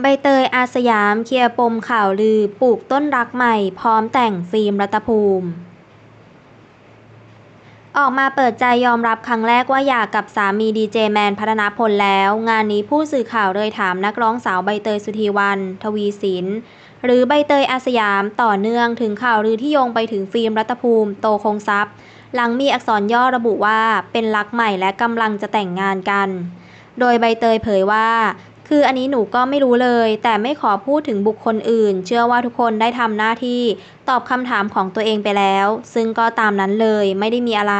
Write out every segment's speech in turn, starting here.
ใบเตย อาสยาม เคลียร์ปมข่าวลือ ปลูกต้นรักใหม่ พร้อมแต่งฟิล์มรัตภูมิ ออกมาเปิดใจยอมรับครั้งแรกว่าอยากกับสามีดีเจแมนพัฒนาพลแล้ว งานนี้ผู้สื่อข่าวเลยถามนักร้องสาวใบเตยสุธีวัน ทวีสินหรือใบเตยอาสยามต่อเนื่องถึงข่าวลือที่โยงไปถึงฟิล์มรัตภูมิ โตคงทรัพย์ หลังมีอักษรย่อระบุว่าเป็นรักใหม่และกำลังจะแต่งงานกัน โดยใบเตยเผยว่า คืออันนี้หนูก็ไม่รู้เลย แต่ไม่ขอพูดถึงบุคคลอื่น เชื่อว่าทุกคนได้ทำหน้าที่ ตอบคำถามของตัวเองไปแล้ว ซึ่งก็ตามนั้นเลยไม่ได้มีอะไร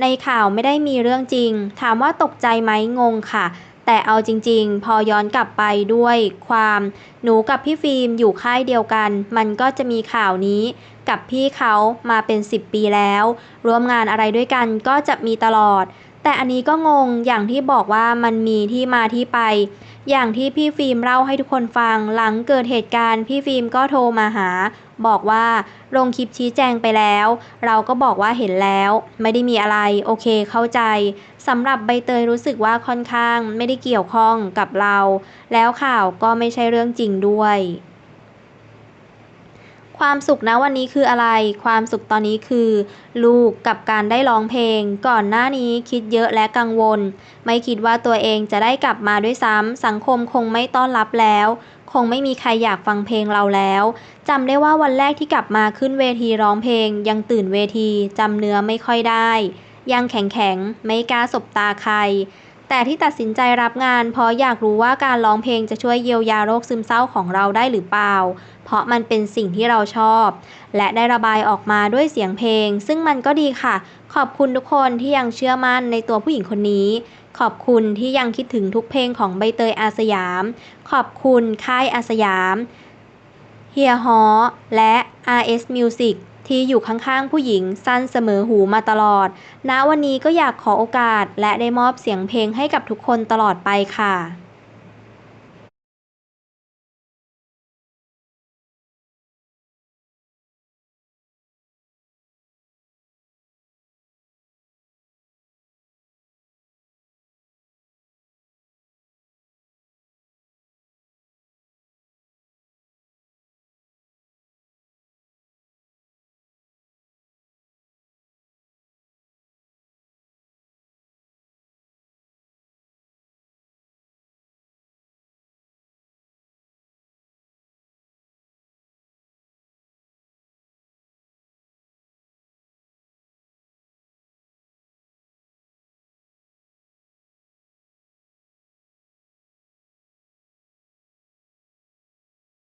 ในข่าวไม่ได้มีเรื่องจริง ถามว่าตกใจไหมงงค่ะ แต่เอาจริง ๆ พอย้อนกลับไปด้วยความ หนูกับพี่ฟิล์มอยู่ค่ายเดียวกัน มันก็จะมีข่าวนี้กับพี่เขามาเป็น 10 ปีแล้ว ร่วมงานอะไรด้วยกันก็จะมีตลอด แต่อันนี้ก็งงอย่างที่บอกว่ามันมีที่มาที่ไป อย่างที่พี่ฟิล์มเล่าให้ทุกคนฟัง หลังเกิดเหตุการณ์พี่ฟิล์มก็โทรมาหา บอกว่าลงคลิปชี้แจงไปแล้ว เราก็บอกว่าเห็นแล้ว ไม่ได้มีอะไรโอเคเข้าใจสำหรับใบเตยรู้สึกว่าค่อนข้างไม่ได้เกี่ยวข้องกับเรา แล้วข่าวก็ไม่ใช่เรื่องจริงด้วย ความสุขนะวันนี้คืออะไร ความสุขตอนนี้คือ ลูกกับการได้ร้องเพลง ก่อนหน้านี้คิดเยอะและกังวล ไม่คิดว่าตัวเองจะได้กลับมาด้วยซ้ำสังคมคงไม่ต้อนรับแล้ว คงไม่มีใครอยากฟังเพลงเราแล้วจำได้ว่าวันแรกที่กลับมาขึ้นเวทีร้องเพลง ยังตื่นเวทีจำเนื้อไม่ค่อยได้ ยังแข็งแข็งไม่กล้าสบตาใคร แต่ที่ตัดสินใจรับงาน เพราะอยากรู้ว่าการร้องเพลงจะช่วยเยียวยาโรคซึมเศร้าของเราได้หรือเปล่า เพราะมันเป็นสิ่งที่เราชอบ และได้ระบายออกมาด้วยเสียงเพลง ซึ่งมันก็ดีค่ะ ขอบคุณทุกคนที่ยังเชื่อมั่นในตัวผู้หญิงคนนี้ ขอบคุณที่ยังคิดถึงทุกเพลงของใบเตยอาสยาม ขอบคุณค่ายอาสยามเฮียฮอและ RS Music ที่อยู่ข้างๆผู้หญิงสั้นเสมอหูมาตลอด ณ วันนี้ก็อยากขอโอกาสและได้มอบเสียงเพลงให้กับทุกคนตลอดไปค่ะ